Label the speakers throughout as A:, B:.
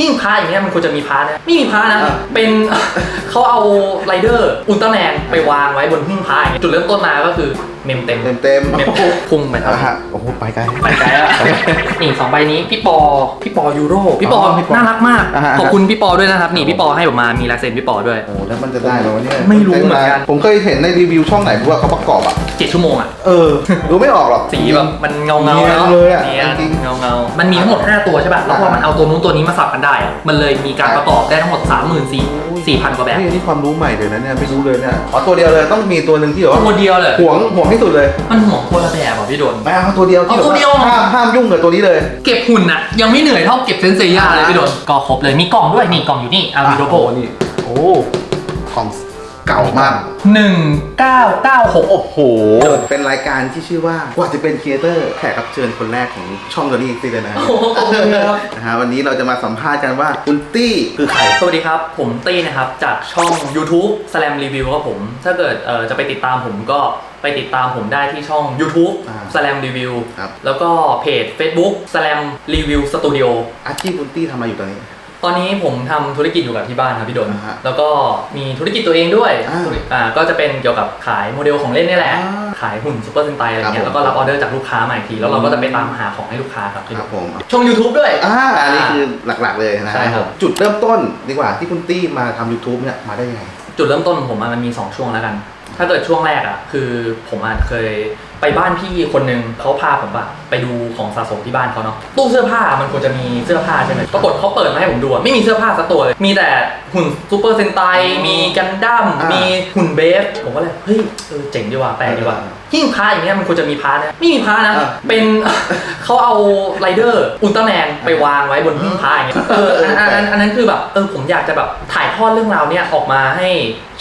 A: หิ้งพระอย่างเงี้ยมันควรจะมีพระนะไม่มีพระนะ
B: อะ
A: เป็น เขาเอาไรเดอร์อุลตร้าแมนไปวางไว้บนหิ้งพระอย่างเงี้ยจุดเริ่มต้นมาก็คือเมมเต็ม
B: เต็มเต็ม
A: เมมพุ่งไปครับ
B: อะฮะโอ้โหไปไกล
A: ไปไกลแล้วนี่สองใบนี้พี่ปอพี่ปอยูโรพี่ปอ
B: อ๋อพี่ปอ
A: น่ารักมาก
B: อ่าฮะ
A: ขอบคุณพี่ปอด้วยนะครับ นี่พี่ปอให้ผมมามีลายเซ็นพี่ปอด้วย
B: โอ้แล้วมันจะได้ไหมวะเนี่ย
A: ไม่รู้เหมือนกัน
B: ผมเคยเห็นในรีวิวช่องไหนว่าเขาประกอบอะ
A: เจ็ดชั่วโมงอะ
B: เออดูไม่ออกหรอก
A: สีแบบมันเงาเงา
B: เนียน
A: เนาะ
B: เลยอะ
A: เนียน
B: จริง
A: เงาเงามันมีทั้งหมด 5 ตัวใช่ป่ะ แล้วพอมันเอาตัวนู้นตัวนี้มาสับกันได้อะมันเลยมีการประกอบได้ทั้งหมด3 4 0 0 0 4,000 กว่าแบบ
B: นี่นี่ความรู้ใหม่เลยนะเนี่ยไม่รู้เลยเนี่ยอ๋อตัวเดียวเลยต้องมีตัวหนึ่งที่แบบว่า
A: ตัวเดียวเลย
B: ห่วงห่วงที่สุดเลย
A: มันห่วงคนละแบบอะพี่โดน
B: ไม่เอาตัวเดียวที่
A: เอาตัวเดียว
B: แบบาห้ามห้ามยุ่งกับตัวนี้เลย
A: เก็บหุ่นอะยังไม่เหนื่อยเท่าเก็บเซนเซียเลยพี่โดน ก็ครบเลยมีกล่องด้วยนี่กล่องอยู่นี่อาวิโดโบ
B: นี่ โอ้ ของ เก่ามาก
A: หนึ่งเก้าเก้าหก
B: โอ้โห เป็นรายการที่ชื่อว่ากว่าจะเป็นครีเอเตอร์แขกรับเชิญคนแรกของช่องตัวนี้จริงๆเลยนะ
A: โอ้โหขอบคุณครับ
B: นะฮะวันนี้เราจะมาสัมภาษณ์กันว่าคุณตี้คือใคร
A: สวัสดีครับ ผมตี้นะครับ จากช่อง YouTube Slam Review ครับผม ถ้าเกิดเอ่อจะไปติดตามผมก็ไปติดตามผมได้ที่ช่อง YouTube
B: อ่า
A: Slam Review
B: ครับ
A: แล้วก็เพจ Facebook Slam Review Studio
B: อาชีพคุณตี้ทำอะไรอยู่ตอนนี้
A: ตอนนี้ผมทำธุรกิจอยู่กับที่บ้านครับพี่ดน
B: อ่าฮะ
A: แล้วก็มีธุรกิจตัวเองด้วย
B: อ่า
A: ธุรกิจอ่าก็จะเป็นเกี่ยวกับขายโมเดลของเล่นนี่แหละ
B: อ่า
A: ขายหุ่นซูเปอร์เซนไตอะไรเงี้ย
B: ครับผม
A: แล้วก็รับออเดอร์จากลูกค้ามาอีกที แล้วเราก็จะไปตามหาของให้ลูกค้าครับพี่
B: ค
A: ด
B: รับ
A: น
B: ผม
A: ช่อง YouTube ด้วย
B: อ่าอันนี้คือหลักๆเลยนะ
A: ใช่ครับ
B: จุดเริ่มต้นดีกว่าที่คุณตี้มาทำ YouTube เนี่ยมาได้ยังไง
A: จุดเริ่มต้นของผมอะมันมี 2 ช่วงแล้วกัน ถ้าเกิดช่วงแรกอะคือผมอะเคย ไปบ้านพี่คนหนึ่งเขาพาผมอะไปดูของสะสมที่บ้านเขาเนาะตู้เสื้อผ้ามันควรจะมีเสื้อผ้าใช่ไหมปรากฏเขาเปิดมาให้ผมดูอะไม่มีเสื้อผ้าสักตัวเลยมีแต่หุ่นซูเปอร์เซนไตมีกันดั้ม
B: อ่ามี
A: มีหุ่นเบฟผมก็เลยเฮ้ยเออเจ๋งดีว่ะแปลกดีว่ะ
B: อ่า
A: หิ้งพระอย่างเงี้ยมันควรจะมีพระนะไม่มีพระนะ
B: อ่า
A: เป็นเขาเอาไรเดอร์อุลตร้าแมนไปวางไว้บนหิ้งพระอย่างเงี้ยเอออันอันอันอันนั้นคือแบบเออผมอยากจะแบบถ่ายทอดเรื่องราวเนี้ยออกมาให้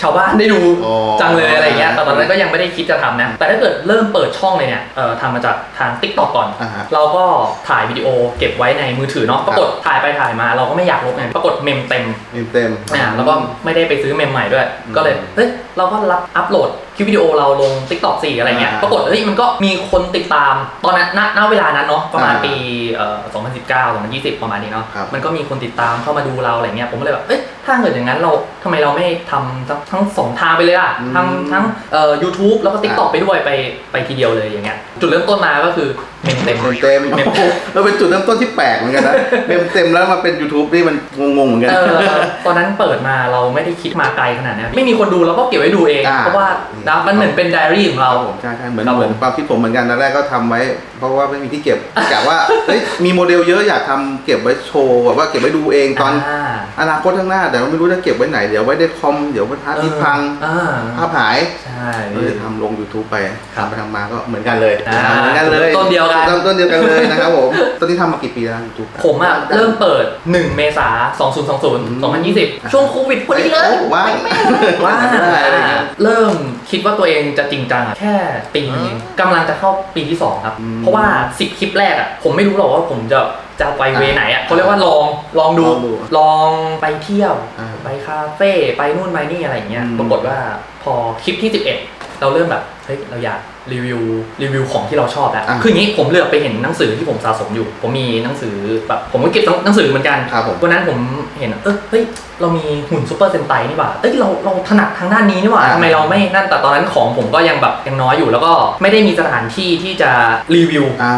A: ชาวบ้านได้ดู
B: อ๋อ
A: จังเลยอะไรเงี้ยแต่ตอนนั้นก็ยังไม่ได้คิดจะทำนะ แต่ถ้าเกิดเริ่มเปิดช่องเลยเนี่ยเอ่อทำมาจากทาง t ิ k t o k ก่อน
B: อ่าฮะ
A: เราก็ถ่ายวิดีโอเก็บไว้ในมือถือเนาะปรากฏถ่ายไปถ่ายมาเราก็ไม่อยากลบไงปรากฏเมมเต็ม
B: มีเต็ม
A: อ่าแล้วก็ไม่ได้ไปซื้อเมมใหม่ด้วย
B: อืม
A: ก็เลยเฮ้ยเราก็รับอัพโหลดค ลิปวิดีโอเราลง t ิ k t o k 4อะไรเงี้ย
B: อ่า
A: ปรากฏเฮ้ยมันก็มีคนติดตาม ตอนนั้นณณเวลานั้นเนาะ ประมาณ
B: อ่า
A: ปีเอ่อ2019 2020 ประมาณนี้เนาะ
B: ครับ
A: มันก็มีคนติดตามเข้ามาดูเราอะไรเงี้ย ผมก็เลยแบบ เอ้ย ถ้าเกิดอย่างนั้นเราทำไมเราไม่ทำทั้งทั้งสองทางไปเลยอะ
B: อืม
A: ทำทั้งเอ่อ YouTube แล้วก็ t ิ k t o k
B: อ่า
A: ไปด้วยไปไปทีเดียวเลยอย่างเงี้ย จุดเริ่มต้นมาก็คือ เมมเต็ม
B: เต็ม เต็ม
A: เมม
B: โอ้โหเราเป็นจุดเริ่มต้นที่แปลกเหมือนกันนะ เต็มเต็มแล้วมาเป็น YouTube นี่มันงงๆเหมือนกัน
A: เออตอนนั้นเปิดมาเราไม่ได้คิดมาไกลขนาดนั้นไม่มีคนดูเราก็เก็บไว้ดูเอง
B: อ่า
A: เพราะว่านะมันเหมือนเป็นไดอารี่ของ
B: ค
A: เรา
B: รับผมใช่ใช่เหมือน
A: ครับ
B: เหมือน
A: ผม
B: ความคิดผมเหมือนกันตอนแรกก็ทำไว้ เพราะว่าไม่มีที่เก็บกะว่าเฮ้ยมีโมเดลเยอะอยากทำเก็บไว้โชว์แบบว่าเก็บไว้ดูเองตอน
A: อ่า
B: อนาคตข้างหน้าแต่ว่าไม่รู้จะเก็บไว้ไหนเดี๋ยวไว้ได้คอมเดี๋ยวไว้พาร์ทที่พัง
A: อ่า
B: ภาพหาย
A: ใช่
B: ก็เลยทำลง YouTube ไป
A: ครับ
B: ทำไปทำมาก็เหมือนกันเลย
A: อ่า
B: เหมือนกันเลย
A: ต้นเดียวกัน
B: ต้นต้นเดียวกันเลยนะครับผมตอนนี้ทำมากี่ปีแล้วยูทูบ
A: ผมอะเริ่มเปิด 1 เมษา2020 2020 ช่วงโควิดพอดีเลย
B: ว่าง
A: ว่า
B: ได้อะไรเงี้ย
A: เริ่มคิดว่าตัวเองจะจริงจังอะแค่ปีนึงเองกำลังจะเข้าปีที่ 2 ครับ
B: อืม
A: เพราะว่า 10 คลิปแรกอะผมไม่รู้หรอกว่าผมจะจะไปเว
B: อ่า
A: ไหนอะเขาเรียกว่าลองลองดู
B: ลองดู
A: ลองไปเที่ยว
B: อ่า
A: ไปคาเฟ่ไปนู่นไปนี่อะไรอย่างเงี้ย
B: อืม
A: ปรากฏว่าพอคลิปที่ 11 เราเริ่มแบบเฮ้ยเราอยากรีวิวรีวิวของที่เราชอบแล้ว
B: อะ
A: คืออย่างนี้ผมเลือกไปเห็นหนังสือที่ผมสะสมอยู่ ผมมีหนังสือแบบผมก็เก็บหนังสือเหมือนกัน
B: ครับผม
A: วันนั้นผมเห็นเออเฮ้ยเรามีหุ่นซูเปอร์เซนไตนี่หว่าเอ้ยเราเราถนัดทางด้านนี้นี่หว่า
B: อ่า
A: ทำไมเราไม่นั่นแต่ตอนนั้นของผมก็ยังแบบยังน้อยอยู่แล้วก็ไม่ได้มีสถานที่ที่จะรีวิว
B: อ่า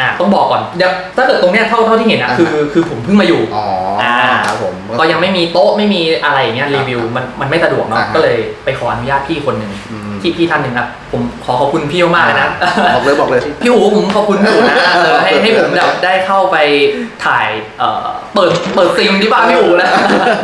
A: อะต้องบอกก่อนเดี๋ยวถ้าเกิดตรงเนี้ยเท่าเท่าที่เห็นอะ
B: อ่า
A: คือคือผมเพิ่งมาอยู่
B: อ๋อ
A: อ่า
B: ครับผม
A: ก็ยังไม่มีโต๊ะไม่มีอะไรอย่างเงี้ยรีวิวมันมันไม่สะดวกเนาะ
B: อ่าฮะ
A: ก็เลยไปขออนุญาตพี่คนหนึ่ง
B: อืม
A: ที่พี่ท่านหนึ่งครับผมขอขอบคุณพี่มากๆเลยนะ
B: บอกเลยบอกเลย
A: พี่อู๋ผมขอบคุณพี่อู๋นะเออให้ให้ผมแบบได้เข้าไปถ่ายเอ่อเปิดเปิดซิงที่บ้านพี่อู๋นะ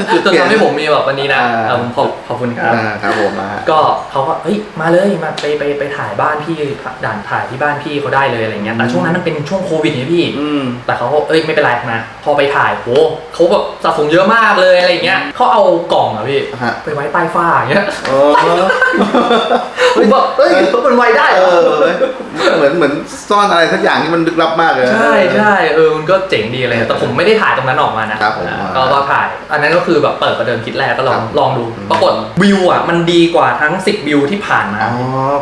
A: คือจนทำให้ผมมีแบบวันนี้นะ
B: อ่า
A: เออผมขอบขอบคุณครับ
B: อ่าครับผมมา
A: ก็เขาก็เฮ้ยมาเลยมาไปไปไปถ่ายบ้านพี่ด่านถ่ายที่บ้านพี่เขาได้เลยอะไรเงี้ยแต่ช่วงนั้นมันเป็นช่วงโควิดไงพี่
B: อืม
A: แต่เขาก็เอ้ยไม่เป็นไรนะพอไปถ่ายโหเขาแบบสะสมเยอะมากเลยอะไรเงี้ยเขาเอากล่องอะพี่
B: ฮะ
A: ไปไว้ใต้ฝ้าอย่างเงี้ย
B: เอ อ
A: ผมแบบเอ้ยมันไวได้
B: เอ
A: เหรอ
B: อเหมือนเหมือนซ่อนอะไรสักอย่างที่มันลึกลับมากเลย
A: ใช่ใช่เออมันก็เจ๋งดีเลยแต่ผมไม่ได้ถ่ายตรงนั้นออกมานะครับ
B: ผม
A: อ่าก็ก็ถ่าย อันนั้นก็คือแบบเปิดประเดิมคลิดแรกก็ลอง
B: ครับ
A: ลองดู
B: อืม
A: ปรากฏวิวอะมันดีกว่าทั้ง 10 วิวที่ผ่านมา
B: อ๋อ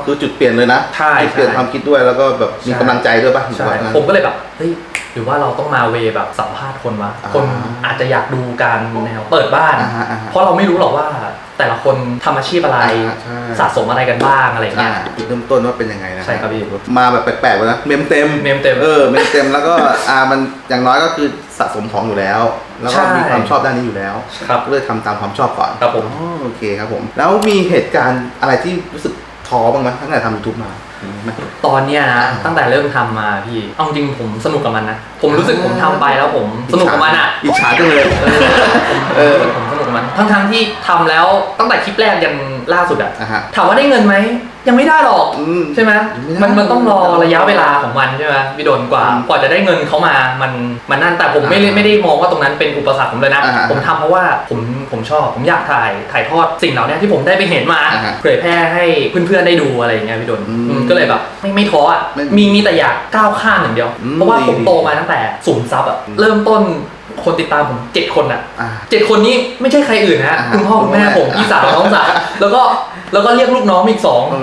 B: คือจุดเปลี่ยนเลยนะ
A: ใช่
B: จุดเปลี่ยน
A: ใช่
B: ความคิดด้วยแล้วก็แบบมี
A: ใช่
B: กำลังใจด้วยป่ะ
A: ใช่
B: หรือว่า
A: ผมก็เลยแบบเฮ้ยหรือว่าเราต้องมาเวแบบสัมภาษณ์คนวะ
B: อ่า
A: คนอาจจะอยากดูการแนวเปิดบ้าน
B: อ่าฮะอ่าฮะ
A: เพราะเราไม่รู้หรอกว่า แต่ละคนทำอาชีพอะไร
B: อ่าใช่
A: สะสมอะไรกันบ้างอะไรเงี้ย
B: อ่าจุดเริ่มต้นว่าเป็นยังไงนะ
A: ใช่ครับพี่
B: มาแบบแปลกๆเลยนะเมมเต็ม
A: เมมเต็ม
B: เออเมมเต็มแล้วก็ อ่ามันอย่างน้อยก็คือสะสมของอยู่แล้ว แล้วก็
A: ใช่
B: มีความชอบด้านนี้อยู่แล้ว
A: ครับ
B: ก็เลยทำตามความชอบก่อน
A: ครับผม
B: อ๋อโอเคครับผม แล้วมีเหตุการณ์อะไรที่รู้สึกท้อบ้างไหมตั้งแต่ทำยูทูบมามีไหม
A: ตอนเนี้ยนะ
B: อ่า
A: ตั้งแต่เริ่มทำมาพี่เอาจริงผมสนุกกับมันนะ ผมรู้สึกผมทำไปแล้วผมสนุกกับมันอะ
B: อิจฉาจังเลย
A: เออผม
B: เออ
A: ผมสนุกกับมันทั้งทั้งๆที่ทำแล้วตั้งแต่คลิปแรกยัน ล่าสุดอะ
B: อะฮะ
A: ถามว่าได้เงินไหม ยังไม่ได้หรอก
B: อืม
A: ใช่ไหม
B: ไม่ได้
A: มันมันต้องรอระยะเวลาของมันใช่ไหมพี่โดนกว่า
B: อืม
A: กว่าจะได้เงินเขามามันมันนั่นแต่ผมไม่ได้
B: อ่า
A: ไม่ได้มองว่าตรงนั้นเป็นอุปสรรคผมเลยนะ
B: อ่าฮะ
A: ผมทำเพราะว่าผมผมชอบผมอยากถ่ายถ่ายทอดสิ่งเหล่านี้ที่ผมได้ไปเห็นมา
B: อ่าฮะ
A: เผยแพร่ให้เพื่อนๆได้ดูอะไรอย่างเงี้ยพี่โดน
B: อืม
A: อืมก็เลยแบบไม่ไม่ท้ออะ
B: ไม่
A: มีมีแต่อยากก้าวข้ามอย่างเดียว
B: อืม
A: เพราะว่าผม
B: ดี
A: โตมาตั้งแต่ศูนย์ซับอะ
B: อืม
A: เริ่มต้น คนติดตามผมเจ็ดคนอะ
B: อ่า
A: เจ็ดคนนี้ไม่ใช่ใครอื่นนะฮะ
B: อ่า
A: คุณพ่อคุณแม่ผม
B: คุณแม่
A: พี่สาวน้องสาวแล้วก็แล้วก็เรียกลูกน้องอีกสอง
B: เอ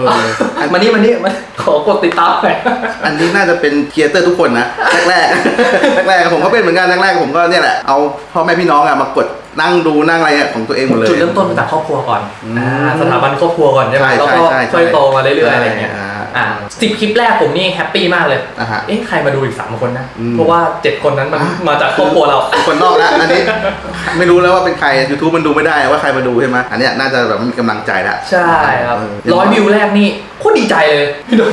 B: อ
A: มานี่มานี่มาขอกดติดตามหน่อย
B: อันนี้น่าจะเป็นครีเอเตอร์ทุกคนนะแรกๆ แรกๆผมก็เป็นเหมือนกันแรกๆผมก็เนี่ยแหละเอาพ่อแม่พี่น้องอะมากดนั่งดูนั่งอะไรอะของตัวเองหมดเลย
A: จุดเริ่มต้นมาจากครอบครัวก่อน
B: อืม
A: อ่าสถาบันครอบครัวก่อนใช่ไหม
B: ใช่
A: แล้วก็
B: ใช่ใช่
A: ค่อยโตมาเรื่อยๆอะไรเงี้ย
B: อ่า
A: อ่าสิบคลิปแรกผมนี่แฮปปี้มากเลย
B: อะฮะ
A: เอ๊ะใครมาดูอีกสามคนนะ
B: อืม
A: เพราะว่าเจ็ดคนนั้นมัน
B: อะ
A: มาจากครอบครัวเรา
B: คนนอกแล้วอันนี้ไม่รู้แล้วว่าเป็นใคร YouTube มันดูไม่ได้ว่าใครมาดูใช่ไหมอันเนี้ยน่าจะแบบมีกำลังใจแล้ว
A: ใช่ครับ
B: เร้
A: อยวิวแรกนี่โคตรดีใจเลยพี่โดน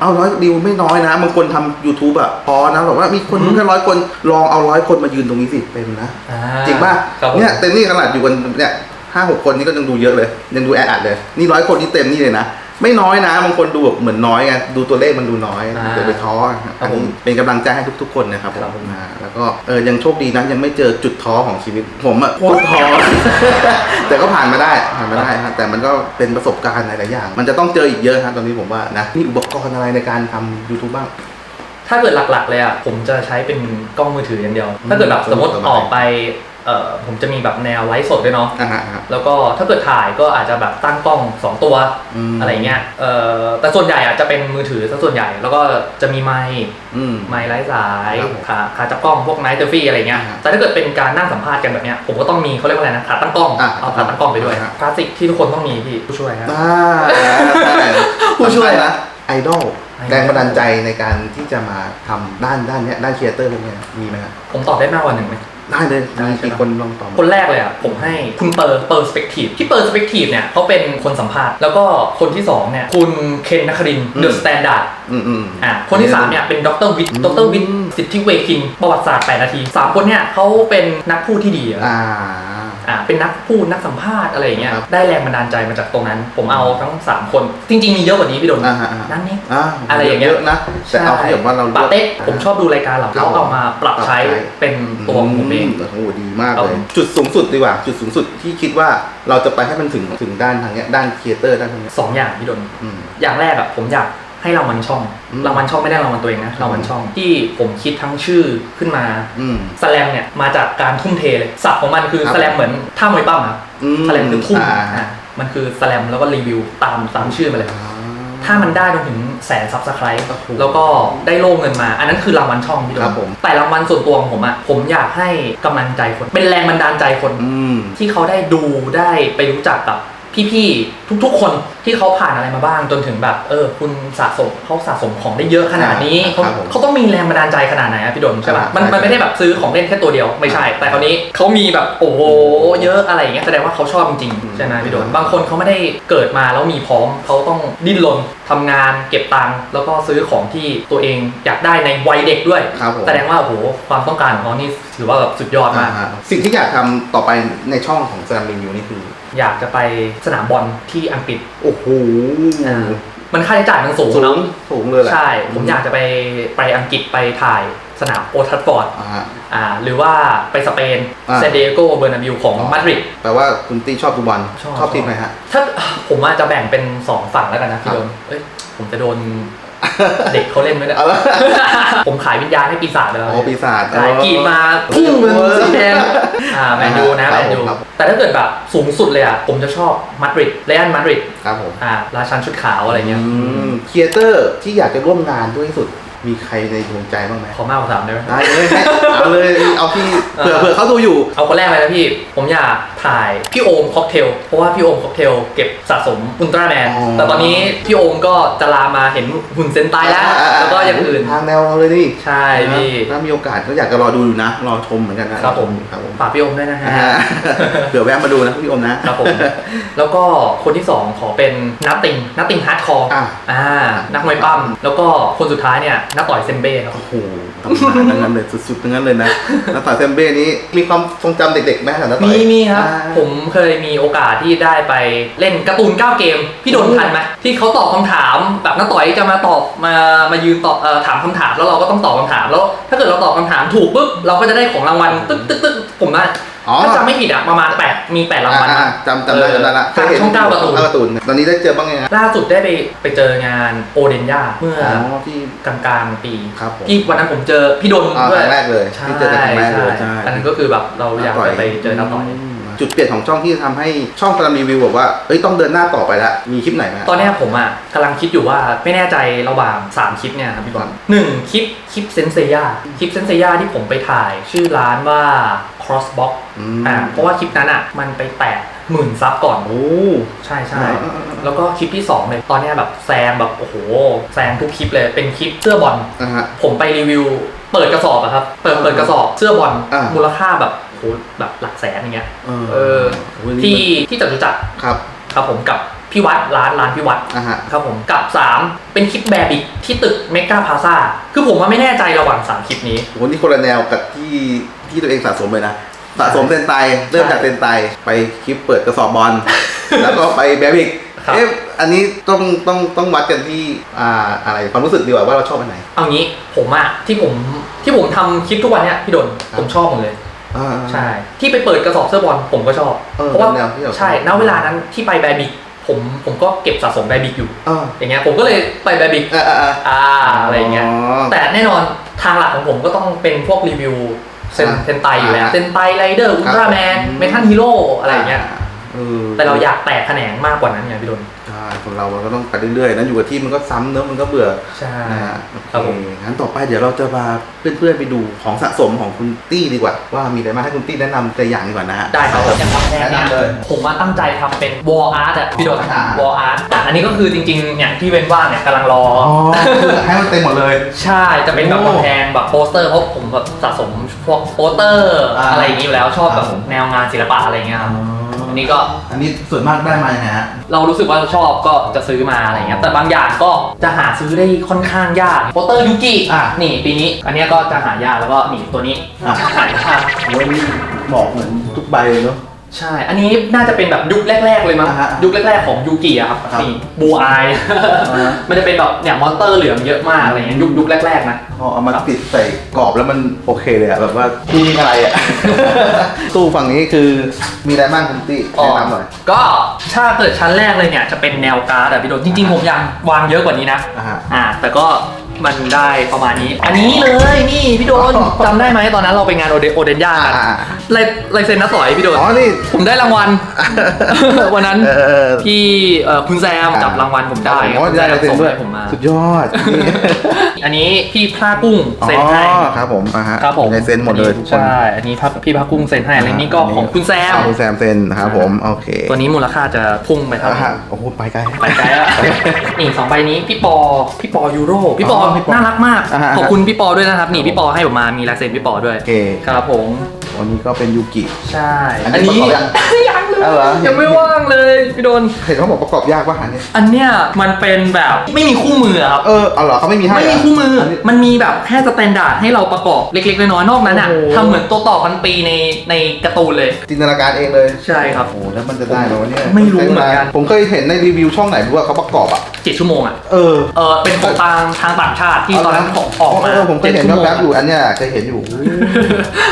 B: เอาร้อยวิวไม่น้อยนะบางคนทำ YouTube อะพอนะแบบว่ามีคน
A: อืม
B: แค่ร้อยคนลองเอาร้อยคนมายืนตรงนี้สิเป็นนะ
A: อ่า
B: จริงป่ะ
A: ครับผม
B: เนี่ยเต็มนี่ขนาดอยู่กันเนี่ยห้าหกคนนี่ก็ยังดูเยอะเลย ยังดูแออัดเลย นี่ร้อยคนนี่เต็มนี่เลยนะ ไม่น้อยนะบางคนดูแบบเหมือนน้อยไงดูตัวเลขมันดูน้อย
A: อ่า
B: เดี๋ยวไปท้อ
A: ครั
B: อั
A: บ
B: น
A: ผม
B: นี้เป็นกำลังใจให้ทุก ๆ คนนะครับผ
A: ครับผม
B: มอ่าแล้วก็เออยังโชคดีนะยังไม่เจอจุดท้อของชีวิต ผมอะโคตรท้อ แต่ก็ผ่านมาได้ผ่านมาได้ฮะแต่มันก็เป็นประสบการณ์หลายๆอย่าง มันจะต้องเจออีกเยอะครับตอนนี้ผมว่านะมีอุปกรณ์อะไรในการทำ YouTube บ้าง
A: ถ้าเกิดหลักๆเลยอะผมจะใช้เป็นกล้องมือถืออย่างเดียว ถ้าเกิดแบบสมมติ
B: สมัย
A: ออกไป เอ่อผมจะมีแบบแนวไลฟ์สดด้วยเนาะ
B: อ่าฮะอ่าฮะ
A: แล้วก็ถ้าเกิดถ่ายก็อาจจะแบบตั้งกล้อง2ตัว
B: อืม
A: อะไรเงี้ยเอ่อแต่ส่วนใหญ่อะจะเป็นมือถือซะส่วนใหญ่ แล้วก็จะมีไมค์
B: อืม
A: ไมค์ไร้สาย
B: ครับผม
A: ขาขาจับกล้องพวกไนท์เตอร์ฟี่อะไรเงี้ย
B: อ่า
A: แต่ถ้าเกิดเป็นการนั่งสัมภาษณ์กันแบบเนี้ยผมก็ต้องมีเขาเรียกว่าอะไรนะขาตั้งกล้อง
B: อ่า
A: เอาขาตั้งกล้องไปด้วย
B: อ่า
A: คลาสสิกที่ทุกคนต้องมีพี่ผู้ช่วยครับ
B: อ่าใช่
A: ผู้ช่วย
B: สำคัญนะไอดอล
A: ไอดอล
B: แรงบันดาลใจในการที่จะมาทำด้านด้านเนี้ยด้านครีเอเตอร์พวกเนี้ยมีไหมครับ
A: ผมตอบได้มากกว่าหนึ่งไหม
B: ได้เลย
A: ได้
B: มี
A: ใช่ไหม
B: กี่คนลองตอบ
A: คนแรกเลยอะผมให้คุณเปอร์เปอร์สเปกทีฟที่เปอร์สเปกทีฟเนี่ยเขาเป็นคนสัมภาษณ์แล้วก็คนที่สองเนี่ยคุณเคนนัครินเดอะสแตนดาร์ด
B: อืมอืม
A: อะคนที่สามเนี่ยเป็นดรวิท
B: อืม
A: ดรวิทสิทธิเวคินประวัติศาสตร์8นาทีสามคนเนี่ยเขาเป็นนักพูดที่ดีอะ
B: อ่า
A: อะเป็นนักพูดนักสัมภาษณ์อะไรอย่างเงี้ย
B: ครับ
A: ได้แรงบันดาลใจมาจากตรงนั้น ผมเอาทั้ง 3 คน จริง ๆ มีเยอะกว่านี้พี่ดน
B: อ่าฮะอ่าฮะ
A: นั่นนี่
B: อ่า
A: อะไรอย่างเงี้ย
B: เยอะนะ แต่เอาที่แบบว่าเรา
A: ปา
B: ลือก
A: เต้ผมชอบดูรายการเหล่า
B: ครั
A: เขา
B: บ
A: เอามาปรับใช้
B: ปรับใช้
A: เป็นตัวของผมเอง
B: โอ้โหดีมาก
A: ครับ
B: เลยจุดสูงสุดดีกว่า จุดสูงสุดที่คิดว่าเราจะไปให้มันถึงถึงด้านทางเนี้ยด้านครีเอเตอร์ด้านทางเนี้ย
A: สองอย่างพี่ดน
B: อืม
A: อย่างแรกอะผมอยาก ให้รางวัลช่อง
B: อืม
A: รางวัลช่องไม่ได้รางวัลตัวเองนะรางวัลช่องที่ผมคิดทั้งชื่อขึ้นมา
B: อืม
A: สแลมเนี่ยมาจากการทุ่มเทเลยศัพท์ของมันคือ
B: ครับ
A: สแลมเหมือนท่ามวยปั้มครับ
B: อืม
A: สแลมคือทุ่ม
B: อ่า
A: อะมันคือสแลมแล้วก็รีวิวตามตามชื่อมาเลย
B: อ่า
A: ถ้ามันได้จนถึงแสนซับสไครต์
B: โอ้โห
A: แล้วก็ได้โล่เงินมา อันนั้นคือรางวัลช่องพี่โด
B: ครั
A: ม
B: บผม
A: แต่รางวัลส่วนตัวของผมอะผมอยากให้กำลังใจคน เป็นแรงบันดาลใจคน
B: อืม
A: ที่เขาได้ดูได้ไปรู้จักกับ พี่ๆทุกๆ คนที่เขาผ่านอะไรมาบ้างจนถึงแบบ เออ คุณสะสมเขาสะสมของได้เยอะขนาดนี้
B: ค
A: เขา
B: รับผม
A: เขาต้องมีแรงบันดาลใจขนาดไหนอะพี่ดนใช่ปะ
B: ใช่
A: มัน
B: ใช่
A: มันไม่ได้แบบซื้อของเล่นแค่ตัวเดียวไม่ใช่ แต่คราวนี้เขามีแบบโอ้โหเยอะอะไรอย่างเงี้ยแสดงว่าเขาชอบจริงๆใช่ไหมพี่ดนบางคนเขาไม่ได้เกิดมาแล้วมีพร้อมเขาต้องดิ้นรนทำงานเก็บตังค์แล้วก็ซื้อของที่ตัวเองอยากได้ในวัยเด็กด้วย
B: ครับผม
A: แสดงว่าโอ้โหความต้องการของเขานี่ถือว่าแบบสุดยอดมาก
B: อ่าฮะสิ่งที่อยากทำต่อไปในช่องของสนามบินยูนี่คือ
A: อยากจะไปสนามบอลที่อังกฤษ
B: โอ้โห
A: มันค่าใช้จ่ายมันสูง
B: สูง
A: เนาะ
B: สูงเลยแหละ
A: ใช่ ผมอยากจะไปไปอังกฤษไปถ่ายสนามโอทัฟฟอร์ด
B: อ่าฮะ
A: อ่าหรือว่าไปสเปน
B: อ่า
A: เซนเดโกเบอร์นาบิวของมาดริด
B: แปลว่าคุณตี้ชอบดูบอลชอบ ทีมไหนฮะ
A: ถ้าผมอาจจะแบ่งเป็นสองฝั่งแล้วกันนะพี่
B: ครับ
A: โดนเอ้ยผมจะโดน เด็กเขาเล่นไหมเนี่ย
B: เอาละ
A: ผมขายวิญญาณให้ปีศาจไปแล้ว
B: โอ้ปีศาจ
A: ขายกรีดมาพุ่งเป็นสีแดงอ่าแมนยูนะ
B: ค
A: แม
B: รับ
A: นยู
B: ผมครับ
A: แต่ถ้าเกิดแบบสูงสุดเลยอะผมจะชอบมาดริดเรอัลมาดริด
B: ครับผม
A: อ่าราชันชุดขาวอะไรเงี้ย
B: เคียเตอร์ที่อยากจะร่วมงานด้วยที่สุด มีใครในดวงใจบ้างไหม
A: ขอมากกว่าสามได้ไหม
B: ได้เลยให้เอาเลยเอาที่เผื่อ
A: เออ
B: เผื่อเขาดูอยู่
A: เอาคนแรกเลยนะพี่ ผมอยากถ่ายพี่โอมค็อกเทล เพราะว่าพี่โอมค็อกเทลเก็บสะสมอุลตร้าแมน
B: อ๋อ
A: แต่ตอนนี้พี่โอมก็จะลามาเห็นหุ่นเซนไตแล้ว แล้วก็อย่างอื่น
B: ทางแนวเราเลยนี่
A: ใช่พี่
B: ถ้ามีโอกาสก็อยากจะรอดูอยู่นะ รอชมเหมือนกันนะครับ
A: ผม
B: ครับผม
A: ฝากพี่โอมด้วยนะฮะ
B: อ่าเผื่อแวะมาดูนะพี่อมนะ
A: ครับผม แล้วก็คนที่สองขอเป็นนัตติงนัตติงฮาร์ดคอร์
B: อะ
A: อ่านักมวยปั้มแล้วก็คนสุดท้ายเนี่ยนักต่อยเซมเบ้ครับ
B: โอ้โหตำนานทั้งนั้นเลยสุดๆทั้งนั้นเลยนะแล้วต่อยเซมเบ้นี้มีความทรงจำเด็กๆไหมครับน้าต่อย
A: มีมีครับ
B: อ่า
A: ผมเคยมีโอกาสที่ได้ไปเล่นการ์ตูน 9 เกม พี่โดนทันไหมที่เขาตอบคำถามแบบน้าต่อยจะมาตอบมามายืนตอบเอ่อถามคำถามแล้วเราก็ต้องตอบคำถามแล้ว ถ้าเกิดเราตอบคำถามถูกปุ๊บเราก็จะได้ของรางวัลตึ๊กตึ๊กตึ๊กผมนะ
B: อ๋อ
A: ถ้าจำไม่ผิดอะประมาณ8มี8รางวัล
B: อ่าๆจำจำได้จำได้ละ
A: ทางช่องเก้าการ์ตูน
B: การ์ตูนตอนนี้ได้เจอบ้างไงฮะ
A: ล่าสุดได้ไปไปเจองานโอเดนยาเมื่อ
B: อ๋
A: อ
B: อที่
A: กลางๆปี
B: ครับผม
A: ที่วันนั้นผมเจอพี่ดน
B: อ่า
A: ด้วย
B: ครั้งแรกเลย
A: ใช่
B: ที่เจอกันครั้งแรกเลย
A: ใช่
B: ใช่
A: อันนั้นก็คือแบบเราอยากจะไปเจอน้าต่อย
B: มจุดเปลี่ยนของช่องที่ทำให้ช่องกำลังรีวิวบอกว่าเอ้ยต้องเดินหน้าต่อไปแล้วมีคลิปไหนไหมฮะ
A: ตอนเนี้ยผมอะกำลังคิดอยู่ว่าไม่แน่ใจระหว่าง3คลิปเนี่ยครับพี่บอลหนึ่งคลิปคลิปเซนเซียคลิปเซนเซียที่ผมไปถ่าย ชื่อร้านว่า crossbox
B: อืม
A: อ่าเพราะว่าคลิปนั้นอะมันไปแตะหมื่นซับก่อน
B: โอ้
A: ใช่ใช่
B: อ่าๆๆ
A: แล้วก็คลิปที่2เลยตอนเนี้ยแบบแซงแบบโอ้โหแซงทุกคลิปเลยเป็นคลิปเสื้อบอล
B: นะฮะ
A: ผมไปรีวิว เปิดกระสอบอะครับเปิดเปิดกระสอบเสื้อบอล
B: อ่ามู
A: มูลค่าแบบโอ้โหแบบหลักแสนอย่างเงี้ย
B: เออ
A: เออ
B: โอ้ยนี่
A: ที่ที่จตุจักร
B: ครับ
A: ครับผมกับ พี่วัดร้านร้านพี่วัด
B: อะฮะ
A: ครับผมกับ 3 เป็นคลิปแบบิกที่ตึกเมกาพาซาคือผมว่าไม่แน่ใจระหว่าง 3 คลิปนี้
B: โหนี่คนละแนวกับที่ที่ตัวเองสะสมเลยนะ สะสมเซนไตเริ่มจากเซนไตไปคลิปเปิดกระสอบบอล แล้วก็ไปแบบิก
A: ครับ
B: เอ๊ะอันนี้ต้องต้องต้องวัดกันที่อ่าอะไรความรู้สึกดีกว่าว่าเราชอบอันไหน
A: เอางี้ผมอะที่ผมที่ผมทำคลิปทุกวันเนี้ยพี่ดน
B: ครับ
A: ผมชอบหมดเลย
B: อ่า
A: ใช่ ที่ไปเปิดกระสอบเสื้อบอลผมก็ชอบ
B: เออ
A: เพราะว่า
B: เป็นแนวที่เราชอบ
A: ใช่ณเวลานั้นที่ไปแบบิก ผมผมก็เก็บสะสมแบบิกอยู่
B: อ่า
A: อย่างเงี้ยผมก็เลยไปแบบิก
B: อ่าอ่าอ่า
A: อ่าอะไรอย่างเงี้ย
B: อ๋อ
A: แต่แน่นอนทางหลักของผมก็ต้องเป็นพวกรีวิวเซน
B: อ่า
A: เซนไตอยู่แล้ว
B: อ่า
A: เซนไตไรเดอร์อุลตร้าแมน
B: อืม
A: เมทัลฮีโร่อะไรอย่างเงี้ย
B: เออ
A: แต่เราอยากแตกแขนงมากกว่านั้นไงพี่ดน
B: ใช่คนเรามันก็ต้องไปเรื่อยๆนั้นอยู่กับที่มันก็ซ้ำเนอะมันก็เบื่อ
A: ใช่
B: นะฮะ
A: ครับผม
B: โอเคงั้นต่อไปเดี๋ยวเราจะพาเพื่อนๆไปดูของสะสมของคุณตี้ดีกว่า ว่ามีอะไรมางให้คุณตี้แนะนำตัวอย่างดีกว่านะฮะ
A: ได้ครับผมอย่างทำแรก
B: แนะ
A: เนี่ย
B: นำเลย
A: ผมมาตั้งใจทำเป็นวอลอาร์ตอะพี่โดน
B: อ่า
A: วอลอาร์ตอันนี้ก็คือจริงๆเนี่ยที่เว้นว่างเนี่ยกำลังรอ
B: อ๋อคือให้มันเต็มหมดเลย
A: ใช่จะเป็นแบบ
B: โอ้
A: กำแพงแบบโปสเตอร์เพราะผมแบบสะสมพวกโปสเตอร์
B: อ่า
A: อะไรอย่างนี้อยู่แล้วชอบแบ
B: ครับบ
A: แนวงานศิลปะอะไรอย่างเงี้ยครับ อันนี้ก็
B: อันนี้ส่วนมากได้มายังไงฮะ
A: เรารู้สึกว่าเราชอบก็จะซื้อมาอะไรเงี้ยแต่บางอย่างก็จะหาซื้อได้ค่อนข้างยากโปสเตอร์ยูกิ
B: อะ
A: นี่ปีนี้ อันเนี้ยก็จะหายากแล้วก็นี่ตัวนี้
B: อะ
A: หายาก
B: โอ้ยนี่บอกเหมือนทุกใบเลยเนาะ
A: ใช่ อันนี้น่าจะเป็นแบบยุคแรก ๆ เลยมั้ง
B: อ่าฮะ
A: ยุคแรก ๆ ของยูกิอะครับ
B: ครับ
A: นี่บูอาย
B: อ่าฮะ
A: มันจะเป็นแบบเนี่ยมอนสเตอร์เหลืองเยอะมากอะไรเงี้ยยุคยุคแรกๆนะ
B: พอเอามาติดใส่กรอบแล้วมันโอเคเลยอะแบบว่าตู้นี่อะไรอะ ตู้ฝั่งนี้คือมีอะไรบ้างคุณตี้แนะนำหน่อย
A: ก็ถ้าเกิดชั้นแรกเลยเนี่ยจะเป็นแนวการ์ดอะพี่โดนจริง ๆ ผมอยากวางเยอะกว่านี้นะ
B: อ่าฮะ
A: อ่า แต่ก็มันได้ประมาณนี้ อันนี้เลยนี่พี่โดนจำได้ไหมตอนนั้นเราไปงานโอเดโอเดนย่ากัน
B: อ่า
A: ลายลายเซ็นนักสอยพี่โดน
B: อ๋อนี่
A: ผมได้รางวัล วันนั้น
B: เออเออ
A: พี่เอ่อคุณแซมจับรางวัลผมได้
B: อ๋อ
A: คุณ
B: ได้
A: แซม
B: เซ็น
A: ส่ง
B: ด้วย
A: ให้ผมมา
B: สุดยอดนี่
A: อันนี้พี่พระกุ้งเซ็นให้
B: อ๋อครับผมอ่าฮะ
A: ครับผม
B: ในเซ็นหมดเลยทุกคน
A: ใช่อันนี้พระพี่พระกุ้งเซ็นให้อะไรนี้ก็ของคุณแซม
B: อ่าคุณแซมเซ็นนะครับผม โอเค
A: ตัวนี้มูลค่าจะพุ่งไปเท่า
B: อ่า
A: ไหร่
B: ฮะโอ้โหไปไกล
A: ไปไกลอะนี่สองใบนี้พี่ปอ พี่ปอยูโร พี่ปอ
B: อ๋อพี่ปอ
A: น่ารักมาก
B: อ่าฮะ
A: ขอบคุณพี่ปอด้วยนะครับ นี่พี่ปอให้ผมมา มีลายเซ็นพี่ปอด้วย
B: โอเค
A: ครับผม
B: วันนี้ก็เป็นยูกิ
A: ใช่
B: อันนี้ประกอบยัง
A: ยังเล
B: อ้าวเหรอ
A: ยังไม่ว่างเลยพี่โดน
B: เห็นเขาบอกประกอบยากป่ะหันเนี่ย
A: อันเนี้ยมันเป็นแบบไม่มีคู่มือครับ
B: เออเอาเหรอเขาไม่มีให้
A: ไม่
B: เหร
A: มีคู่มือ
B: นนี้
A: มันมีแบบแค่สแตนดาร์ดให้เราประกอบเล็กๆน้อยๆนอกนั้นอะ
B: โอ้โห
A: ทำเหมือนตัวต่อกันปีในในการ์ตูนเลย
B: จินตนาการเองเลย
A: ใช่ครับ
B: โอ้แล้วมันจะได้ไหมวะเนี่ย
A: ไม่รู้เหมือนกัน
B: ผมเคยเห็นในรีวิวช่องไหนรู้ว่าเขาประกอบอะ
A: เจ็ดชั่วโมงอะ
B: เออ
A: เออเป็นของทางทางต่างชาติที่ตอนนั้นออกออกมา
B: เออผมเคยเห็น
A: จ็ดชั่วโมง
B: แป๊บๆอยู่อันเนี้ยเคยเห็นอยู่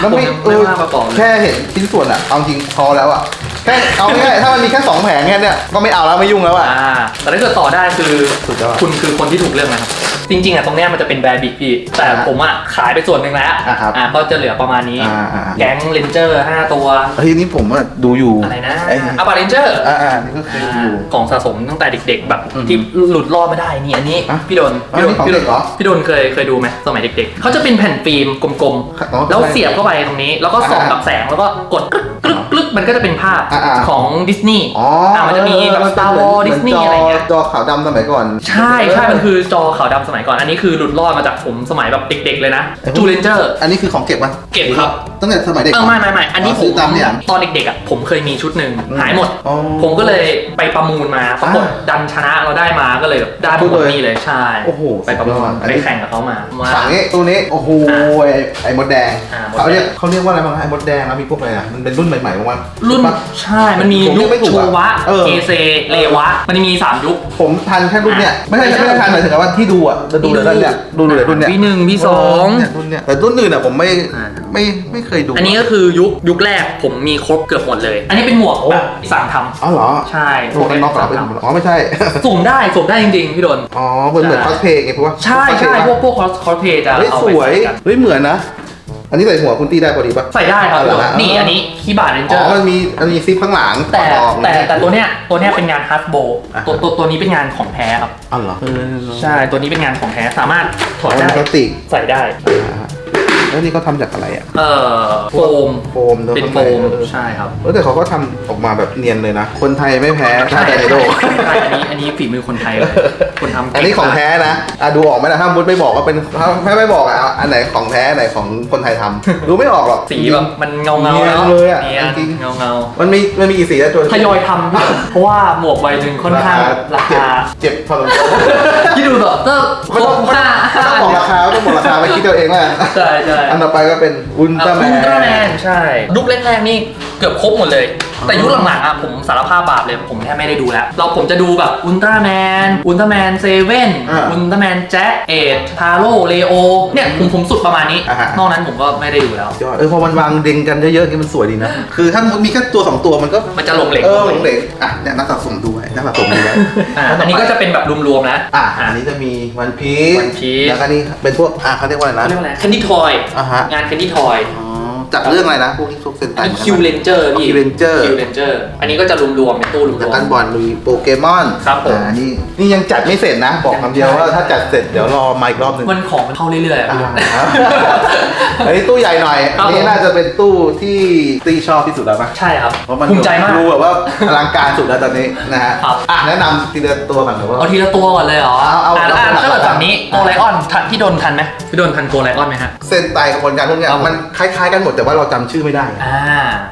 B: แล้วไม่
A: ผม
B: เอ
A: ไม่
B: อ
A: ว่าประกอบเลย
B: แค่เห็นชิ้นส่วนอะเอาจริงพอแล้วอะ แค่เอาง่ายๆถ้ามันมีแค่สองแผงแค่เนี้ยก็ไม่เอาแล้วไม่ยุ่งแล้วอะ
A: อ่าแต่ถ้าเกิดต่อได้คือ
B: สุดยอด
A: คุณคือคนที่ถูกเลือกนะครับ จริงๆอะตรงเนี้ยมันจะเป็นแบร์บิกพี่ แต่
B: อ่า
A: ผมอะขายไปส่วนหนึ่งแล้ว
B: อ่าครับ
A: อ่าก็จะเหลือประมาณนี้
B: อ่าอ่า
A: แก๊งเลนเจอร์5ตัว
B: เฮ้ยนี่ผมอะดูอยู่
A: อะไรนะ
B: ไอ้
A: อัปปาเลนเจอร์
B: อ่าอ่านี่ก็เคยดูอยู่
A: ของสะสมตั้งแต่เด็ก ๆ แบบ
B: อืม
A: ที่หลุดรอดไม่ได้นี่อันนี้
B: อะ
A: พี่โดน
B: อันนี้ของ
A: พี่โด
B: เด็กเหรอ
A: พี่โดนเคยเคยดูไหมสมัยเด็ก ๆเขาจะเป็นแผ่นฟิล์มกลม
B: อ๋อ
A: ๆ แล้วเสียบเข้าไปตรงนี้ แล้วก็ส่อง
B: อ่า
A: กับแสงแล้วก็กดกรึ๊กกรึ๊กกรึ๊กมันก็จะเป็นภาพ
B: อ่าๆ
A: ของดิสนีย์
B: อ๋ออ่
A: มันจะมีแบบ
B: เออ
A: Star Wars
B: เหมื
A: ดิ
B: น
A: สนีย์
B: จ
A: อะไรเงี้ย
B: จอขาวดำสมัยก่อน
A: ใช่ใช่ มันคือจอขาวดำสมัยก่อน อันนี้คือหลุดรอดมาจากผมสมัยแบบเด็ก ๆ เลยนะ
B: ไอ้พวก
A: จูเลนเจอร์
B: อันนี้คือของเก็บปะ
A: เก็บครับ
B: ตั้งแต่สมัยเด็ก
A: เออไม่ไม่ไม่อันนี้
B: อ๋อ
A: ผ
B: ซื้
A: ม
B: อตามเนี่ย
A: ตอนเด็กๆอะผมเคยมีชุดหนึ่ง
B: อืม
A: หายหมด
B: อ๋อ
A: ผมก็เลยไปประมูลมาปรากฏ
B: อ่า
A: ดันชนะเราได้มาก็เลยแบบได้หม
B: พู
A: ด
B: ดเลย
A: นี่เลยใช่
B: โอ้โห
A: ไปประมู
B: สุดย
A: ล
B: อดอัน
A: ไป
B: นี้
A: แข่งกับเขามามา
B: ฝั่งนี้ตัวนี้โอ้โห
A: อ่า
B: ไอ้ไอ้มดแดง
A: อ่ามดแดง
B: เขาเรียกเขาเรียกว่าอะไรบ้างฮะไอ้มดแดงแล้วมีพวกอะไรอะมันเป็นรุ่นใหม่ๆบ้างวะ
A: รุ่น
B: ปะ
A: ใช่มันมี
B: ผมเรี
A: ยุ
B: ย
A: ค
B: กไม่ถูก
A: โช
B: อะ
A: วะ
B: เออ
A: เกเซเลวะ มันจะมีสามยุค
B: ผมทันแค่รุ่นเนี้ยไม่ใช่
A: ไม่ใช่
B: ไม่ใช่ทันหมายถึงว่าที่ดูอะจะดูแต่รุ่นเนี้ยดูดูแต่รุ่นเนี้ย
A: พี่หนึ่งพี่สอง
B: เนี่ยรุ่นเนี้ยแต่รุ่นอื่นอะผมไม่
A: อ่า
B: ไม่ไม่เคยดู
A: อันนี้ก็คือยุคยุคแรกผมมีครบเกือบหมดเลย อันนี้เป็นหมวก
B: โอ้
A: แบบสั่งท
B: อ๋อเหรอำ
A: ใช่
B: หมวกกันน็อกเหรอ
A: สั่
B: เป็น
A: งท
B: อ๋อไม่ใช่ำ
A: สุ่มได้สุ่มได้จริงๆพี่โดน
B: อ๋อเหมือนเหมือน
A: ใช่
B: คอสเพลย์ไงพวก
A: ใช่ใช่พวกพวกคอสคอสเพย์จะ
B: เฮ้ย
A: เอา
B: ส
A: ไป
B: วย
A: ใส่กัน
B: เฮ้ยเหมือนนะ อันนี้ใส่หัวคุณตีได้พอดีปะ
A: ใส่ได้ครับ
B: เอา
A: พี่
B: เหร
A: โด
B: อนฮะ
A: นี่อันนี้คีย์บาร์เรนเจ
B: อ๋
A: อ
B: อ
A: ร์
B: มันมีมันมีซิปข้างหลัง
A: แต่
B: ต่อ
A: แต่แต่ตัวเนี้ยตัวเนี้ยเป็นงานฮัสโบ
B: อะ
A: ตัวตัวตัวนี้เป็นงานของแท้ครับ
B: อ๋อเหรอ
A: ใช่ตัวนี้เป็นงานของแท้สามารถถ
B: อ๋
A: อ
B: อ
A: ด
B: เป็
A: ได้
B: นพลาสติก
A: ใส่ได้
B: อ่า แล้วนี่เขาทำจากอะไรอะ
A: เอ่อโฟม
B: โฟมอะ
A: เป็นโฟม
B: เออ
A: ใช่ครับ
B: เออแต่เขาก็ทำออกมาแบบเนียนเลยนะ คนไทยไม่แพ้ชาติไดโด
A: ใช่อันนี้อันนี้ฝีมือคนไทยเลยคนทำเก่
B: อันนี้ของแท้นะอะดูออกไหมนะถ้ามุดไม่บอกว่าเป็นถ้าถ้าไม่บอกอะอันไหนของแท้อันไหนของคนไทยทำ ดูไม่ออกหรอก
A: สีแบบมันเงาเงา
B: เนียน
A: แล้ว
B: เลยอะ
A: เนียน
B: จริง
A: เงาเงา
B: มันมีมันมีกี่สีนะตัว
A: ทยอยทำเพราะว่าหมวกใบหนึ่งค่อนข้างราคา
B: เจ็บพอสมควร
A: ที่ดูแบบก็ค
B: ไม่
A: ร
B: ต้อง
A: บ
B: ไม่
A: ห้า
B: ต้องบอกราคาไม่ต้องบอกราคาไปคิดเอาเองว่า
A: ใช่ใช่
B: อันต่อไปก็เป็นอุลตร้าแม
A: อุลตร้าแม
B: น
A: นใช่ ยุคแรกๆนี่เกือบครบหมดเลย แต่ยุคหลังๆอะผมสารภาพบาปเลยผมแทบไม่ได้ดูแล้ว เราผมจะดูแบบอุลตร้าแมนอุลตร้าแมนเซเว่น
B: อ่า
A: อุลตร้าแมนแจ็คเอ็ดทาโร่เลโอเนี่ยผมผมสุดประมาณนี้
B: อ่าฮะ
A: นอกนั้นผมก็ไม่ได้ดูแล้ว
B: ยอดเออพอมันวางเด้งกันเยอะๆนี่มันสวยดีนะ คือถ้ามันมีแค่ตัวสองตัวมันก็
A: มันจะหลงเหลง
B: เออหลงเหลงอะเนี่ยนักสะสมดูไว้นักสะสมดูไว้
A: อ่าอันนี้ก็จะเป็นแบบรวมๆนะ
B: อะอันนี้จะมีวันพี
A: One Piece
B: แล้วก็นี่เป็นพวกอะเขาเรียกว่าอะไร
A: เขา
B: นะ
A: เรียกว่าอะไรแคนดี้ทอย
B: อะฮะ
A: งานแคนดี้ทอย
B: อ๋อ จากเรื่องอะไรนะพวกที่พวกเซนไต
A: อันนี้คิวเลนเจอร์พี่
B: คิวเรนเจอร์
A: คิวเลนเจอร์อันนี้ก็จะรวมๆเป็นตู้รว
B: จาก
A: ม
B: กันบอลมีโปเกมอน
A: ครับผม
B: อ่านี่นี่ยังจัดไม่เสร็จนะ บอกคำเดียวว่าถ้าจัดเสร็จเดี๋ยวรอมาอีกรอบหนึง
A: ๆมันของมันเข้าเรื่อยๆอะ
B: อ่า
A: พี่
B: อันนี้ตู้ใหญ่หน่อย
A: ครับ
B: อันนี้
A: ผม
B: น่าจะเป็นตู้ที่ตีชอบที่สุดแล้วปะ
A: ใช่ครับ
B: เพราะมัน
A: ภูมิใจมาก
B: ดูแบบว่าอลังการสุดแล้วตอนนี้นะฮะ
A: ครับ
B: อะแนะนำทีละตัวก่อนหรือว่า
A: เอาทีละตัวก่อนเลยเหรอ
B: เอาเอา
A: อะ
B: เอา
A: อะ
B: เอา
A: ถ้าเกิด
B: เอา
A: ฝั่งนี้โกไลออนทันพี่โดนทันไหมพี่โดนทันโกไลออนไหมฮะ
B: เส้นไตกระบวนการพวกเนี้ย
A: ครับผม
B: มันคล้ายๆกันหมดแต่ว่าเราจำชื่อไม่ได้
A: อ่า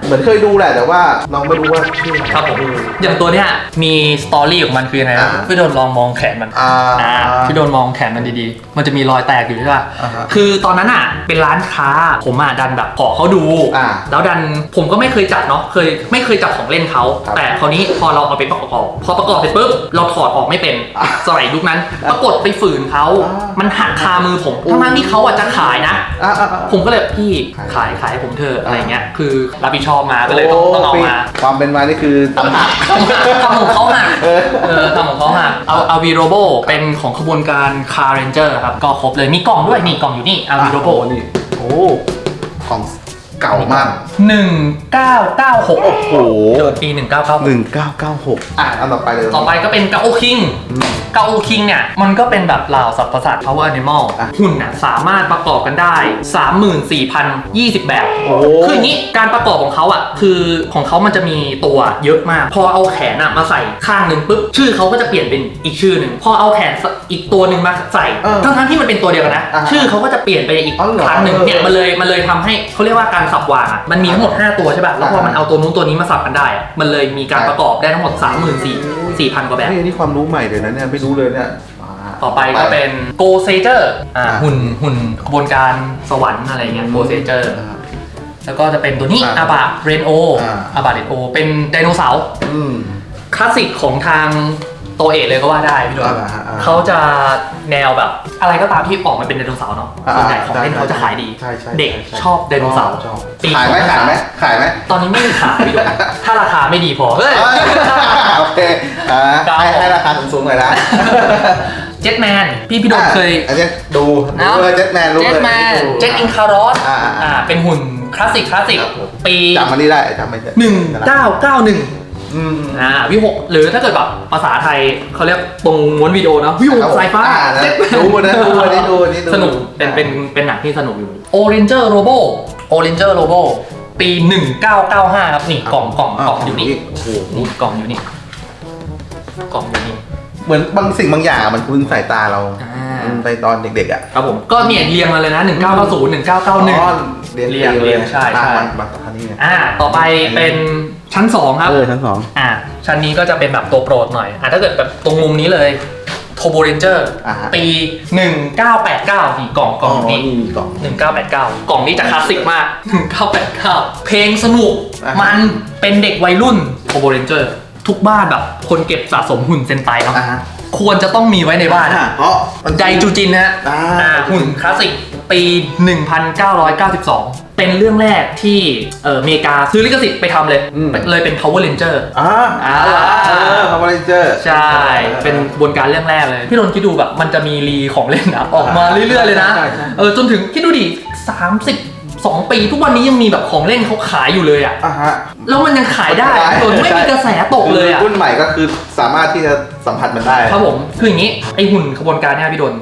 B: เหมือนเคยดูแหละแต่ว่าเราไม่รู้ว่าชื่ออะไร
A: ครับผม อย่างตัวเนี้ยมีสตอรี่ของมันคือยังไงนะ
B: อ่า
A: พี่โดนลองมองแขนมัน
B: อ่า
A: อ่าพี่โดนมองแขนมันดีๆ มันจะมีรอยแตกอยู่ใช่ป่ะ
B: อ่าฮะ
A: คือตอนนั้นอะเป็นร้านค้าผมอะดันแบบขอเขาดู
B: อ่า
A: แล้วดันผมก็ไม่เคยจับเนาะ เคยไม่เคยจับของเล่นเขา
B: ครับ
A: แต่คราวนี้พอเราเอาไปประกอบ พอประกอบเสร็จปุ๊บเราถอดออกไม่เป็น
B: อะ
A: สมัยยุคนั้น ปรากฏไปฝืนเขา
B: อ่ามั
A: มันหักคามือผม
B: โอ้
A: ทั้งๆที่เขาอะจะขายนะ
B: อะอะอะ
A: ผมก็เลยพี่
B: ขาย
A: ขายขายให้ผมเถอะ
B: อ่า
A: อะไรเงี้ยคือรับผิดชอบมาก็เลยต้องต้องเอามา
B: ความเป็นมานี่คือตำหัก
A: ทำของเขาหัก
B: เออ
A: เออทำของเขาหักเอาเอาวีโรโบเป็นของขบวนการคาร์เรนเจอร์ครับก็ครบเลยมีกล่องด้วยนี่กล่องอยู่นี่เอาวีโรโบ
B: นี่โอ้ของ เก่ามาก
A: หนึ่งเก้าเก้าหก
B: โอ้โห
A: เกิดปีหนึ่งเก้าเก้า
B: หนึ่งเก้าเก้าหกอะอันต่อไปเลย
A: ต่อไปก็เป็นกาโอคิง
B: อืม
A: กาโอคิงเนี่ย มันก็เป็นแบบลาวสัตว์ประสาท power animal
B: อะ
A: หุ่นน่ะสามารถประกอบกันได้ 34,020 แบบ
B: โอ้
A: คืออย่างนี้การประกอบของเขาอะ คือของเขามันจะมีตัวเยอะมาก พอเอาแขนอะมาใส่ข้างหนึ่งปุ๊บ ชื่อเขาก็จะเปลี่ยนเป็นอีกชื่อหนึ่ง พอเอาแขนอีกตัวหนึ่งมาใส่
B: เออ
A: ทั้งทั้งๆที่มันเป็นตัวเดียวกันนะ
B: อ่า
A: ชื่อเขาก็จะเปลี่ยนไปอีก
B: อ๋อเหรอ
A: ครั้งหนึ่ง
B: เออ
A: เนี่ยมันเลยมันเลยทำให้เขาเรียกว่าการสับวางอะมันมีทั้งหมด 5 ตัวใช่ป่ะแล้วพอมันเอาตัวนู้นตัวนี้มาสับกันได้อะมันเลยมีการประกอบได้ทั้งหมด 3 4 0 0 0 4,000 กว่าแบบ
B: เฮ้ยนี่ความรู้ใหม่เลยนะเนี่ยไม่รู้เลยเนี่ยมา
A: ต่อไปก็เป็น Go s a g e r อ่าหุ่นหุ่นขบวนการสวรรค์อะไรเงี้ย Go s a g e r
B: อ่า
A: แล้วก็จะเป็นตัวนี้
B: อ่า
A: อาบะเรนโอ
B: อ่า
A: อาบะเรนโอ เป็นไดโนเสาร์
B: อืม
A: คลาสสิกของทาง โตเอะเลยก็ว่าได้พี่ดว
B: อ่าอ่าอ่า
A: เขาจะแนวแบบ อะไรก็ตามที่ออกมาเป็นไดโนเสาร์เนาะ
B: อ่า
A: ส่วนใหญ่ของเล่นเขาจะขายดี
B: ใช่ใช่
A: เด็ก
B: ใช่ใช่
A: ชอบไดโนเสาร์
B: ชอบ
A: ปี
B: ขายไหมขายไหมขายไหม
A: ตอนนี้ไม่มีขายพี่ดวถ้าราคาไม่ดีพอเฮ้ย
B: โอเคอ่า
A: ครับ
B: ให้ให้ราคาสูงๆหน่อยนะ
A: เจ็ตแมนพี่พี่โดมเคย
B: อันเนี้ยดู
A: นะ
B: รู้เลยเจ็ตแมนรู้
A: เจ็
B: เล
A: ต
B: ย
A: แมน
B: ดู
A: เจ็ตอินคารอส
B: อ่าอ่า
A: อ่าเป็นหุ่นคลาสสิกคลาสสิก
B: ครับผม
A: ปี
B: จำมันนี่ได้จำไม่ได้
A: 1991
B: อืม
A: อ่าวิหกหรือถ้าเกิดแบบภาษาไทยเขาเรียกตรงม้วนวิดีโอเนาะวิหก
B: ครับผม
A: สายฟ้า
B: อ่านะ
A: เจ็ตแมน
B: ดูนะดูอันนี้ดูอันนี้ดู
A: สนุกเป็นเป็นเป็นหนังที่สนุกอยู่ Oranger Robo Oranger Robo ปี 1995 ครับนี่กล่องกล่องกล่องอยู่นี่
B: โอ้โห
A: นี่กล่องอยู่นี่กล่องอยู่นี่
B: เหมือนบางสิ่งบางอย่างมันคุ้นสายตาเรา
A: อ่า
B: ในตอนเด็กๆอะ
A: ครับผมก็เนี่ยเรียงมาเลยนะ 1990 1991
B: เรียน
A: เรียง
B: ตี
A: เรียงใช่ใช่
B: บางบางคันนี้เนี่ย
A: อ่าต่อไปเป็น ชั้น2ครับ
B: เออชั้นสอง
A: อ่า ชั้นนี้ก็จะเป็นแบบตัวโปรดหน่อย อ่าถ้าเกิดแบบตรงมุมนี้เลย Turbo Ranger
B: อ่าฮะ
A: ปี 1989นี่กล่องกล่องนี้
B: นี่มีกล่อง
A: 1989 กล่องนี้จะคลาสสิกมาก 1989 เพลงสนุก
B: อ่าฮะ
A: มันเป็นเด็กวัยรุ่น Turbo Ranger ทุกบ้านแบบคนเก็บสะสมหุ่นเซนไตเนาะ
B: อ่าฮะ
A: ควรจะต้องมีไว้ในบ้าน
B: อ่าเพราะมัน
A: ไดจูจินนะฮะ
B: อ่า
A: อ่าหุ่นคลาสสิกปี 1992 เป็นเรื่องแรกที่เอออเมริกาซื้อลิขสิทธิ์ไปทำเลย
B: อืม
A: เลยเป็น Power Ranger
B: อ่า
A: อ่า
B: เออพาวเวอร์เรนเจอร์
A: ใช่ เป็นกระบวนการเรื่องแรกเลย พี่นนท์คิดดูแบบมันจะมีรีของเล่นนะออกมาเรื่อยๆเลยนะ
B: ใช่ใช่
A: เออจนถึงคิดดูดิ32ปี ทุกวันนี้ยังมีแบบของเล่นเขาขายอยู่เลยอะ
B: อ่าฮะ
A: แล้วมันยังขายได้จนไม่มีกระแสตกเลยอะ
B: รุ่นใหม่ก็คือสามารถที่จะสัมผัสมันได้
A: ครับผม คืออย่างนี้ ไอหุ่นขบวนการเนี่ยพี่ดน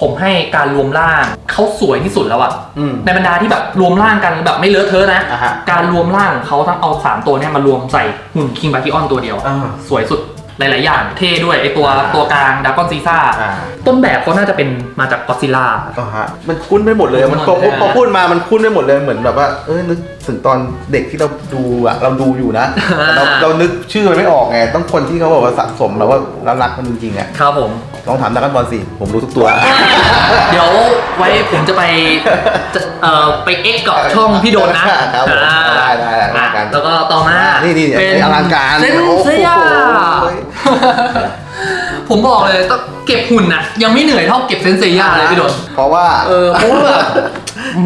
A: ผมให้การรวมร่างเขาสวยที่สุดแล้วอะ
B: อืม
A: ในบรรดาที่แบบรวมร่างกันแบบไม่เลอะเทอะนะ
B: อ่าฮะ
A: การรวมร่างของเขาทั้งเอา3ตัวเนี่ยมารวมใส่หุ่นคิงบาคิออนตัวเดียวอะ
B: อ่า
A: สวยสุดหลาย ๆ อย่าง เท่ด้วยไอตัว
B: อ่า
A: ตัวกลางดากอนซีซ่า
B: อ่า
A: ต้นแบบเขาน่าจะเป็นมาจากก็ซิล่า
B: อ่าฮะมันคุ้นไปหมดเลย มันพอ
A: หมดเลย
B: พอพูดมามันคุ้นไปหมดเลยเหมือนแบบว่าเอ้ยนึกถึงตอนเด็กที่เราดูอะเราดูอยู่นะ
A: อ่า
B: เราเรานึกชื่อมันไม่ออกไงต้องคนที่เขาบอกว่าสะสมแบบว่าแล้วรักมันจริงๆอะ
A: ครับผม
B: ลองถามดักกันบอลสิ ผมรู้ทุกตัว
A: เดี๋ยวไว้ผมจะไปจะเอ่อไปเอ็กกับช่องพี่โดนนะครับ
B: ผม
A: อ่า
B: ได้ได้ได้ได้กัน
A: แล้วก็ต่อมา
B: นี่นี่
A: เป็น
B: อลังการ
A: เซน
B: โอ้โห
A: เซียผมบอกเลยต้องเก็บหุ่นน่ะยังไม่เหนื่อยเท่าเก็บเซนเซียเลยพี่โดน
B: เพราะว่า
A: เออเพราะว่าแบบ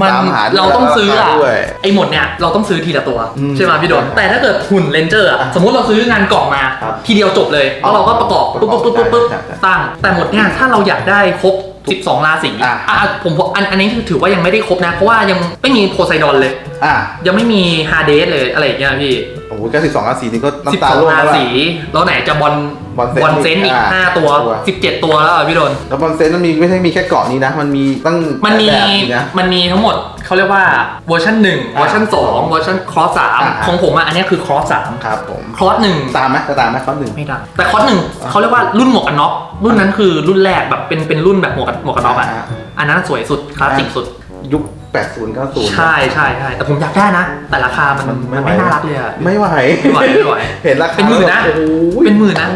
A: มัน
B: ตามหา
A: เราต้องซื้ออะ
B: ด้วย
A: ไอหมดเนี่ยเราต้องซื้อทีละตัว
B: อืม
A: ใช่ไหมพี่โดน
B: ใช่
A: แต่ถ้าเกิดหุ่นเลนเจอร์อะสมมติเราซื้องานกล่องมา
B: ครับ
A: ทีเดียวจบเลยแล้วเราก็ประกอบปุ๊บปุ๊บปุ๊บปุ๊บปุ๊บ
B: ใช่ใช่
A: ตั้งแต่หมดเนี่ยถ้าเราอยากได้ครบ 12 ราศี
B: อะ
A: อะผมผมอันอันนี้ถือว่ายังไม่ได้ครบนะ เพราะว่ายังไม่มีโพไซดอนเลย
B: อะ
A: ยังไม่มีฮาเดสเลยอะไรอย่างเงี้ยพี่
B: โอ้โหแค่สิบสองราศีนี่ก็น้ำตาร่วง
A: 12รา
B: แล้วอะ
A: ศีแล้วไหนจะบอล
B: บอลเซน
A: บอลเซนอีก
B: อะ
A: 5ตัว
B: ตัว
A: 17ตัวแล้วอะพี่โดน
B: แล้วบอลเซนมันมีไม่ใช่มีแค่เกาะนี้นะ มันมีตั้ง
A: มันมี
B: แบบอีกนะ
A: มันมีทั้งหมดเขาเรียกว่าเวอร์ชัน1เวอร์ชัน2เวอร์ชันครอสสาม
B: อ่า
A: ของผมอะอันเนี้ยคือครอสสาม
B: ครับผม
A: ครอสหนึ่ง
B: ตามไหมจะตามไหมข้อหนึ่ง
A: ไม่ได้แต่ครอสหนึ่งเขาเรียกว่ารุ่นหมวกกันน็อกรุ่นนั้นคือรุ่นแรกแบบเป็นเป็นรุ่นแบบหมวกกันหมวกกันน็อกอะ
B: อ่า
A: อันนั้นสวยสุดคลาสสิกสุด
B: ยุค 80 90
A: ใช่ใช่ใช่แต่ผมอยากได้นะ แต่ราคามันมันไม่น่ารักเลยอะ
B: ไม่ไหว
A: ไม่ไหวไม่ไหว
B: เห็นราคา
A: เป็นหมื่นนะ
B: โอ้โห
A: เป็นหมื่นนะ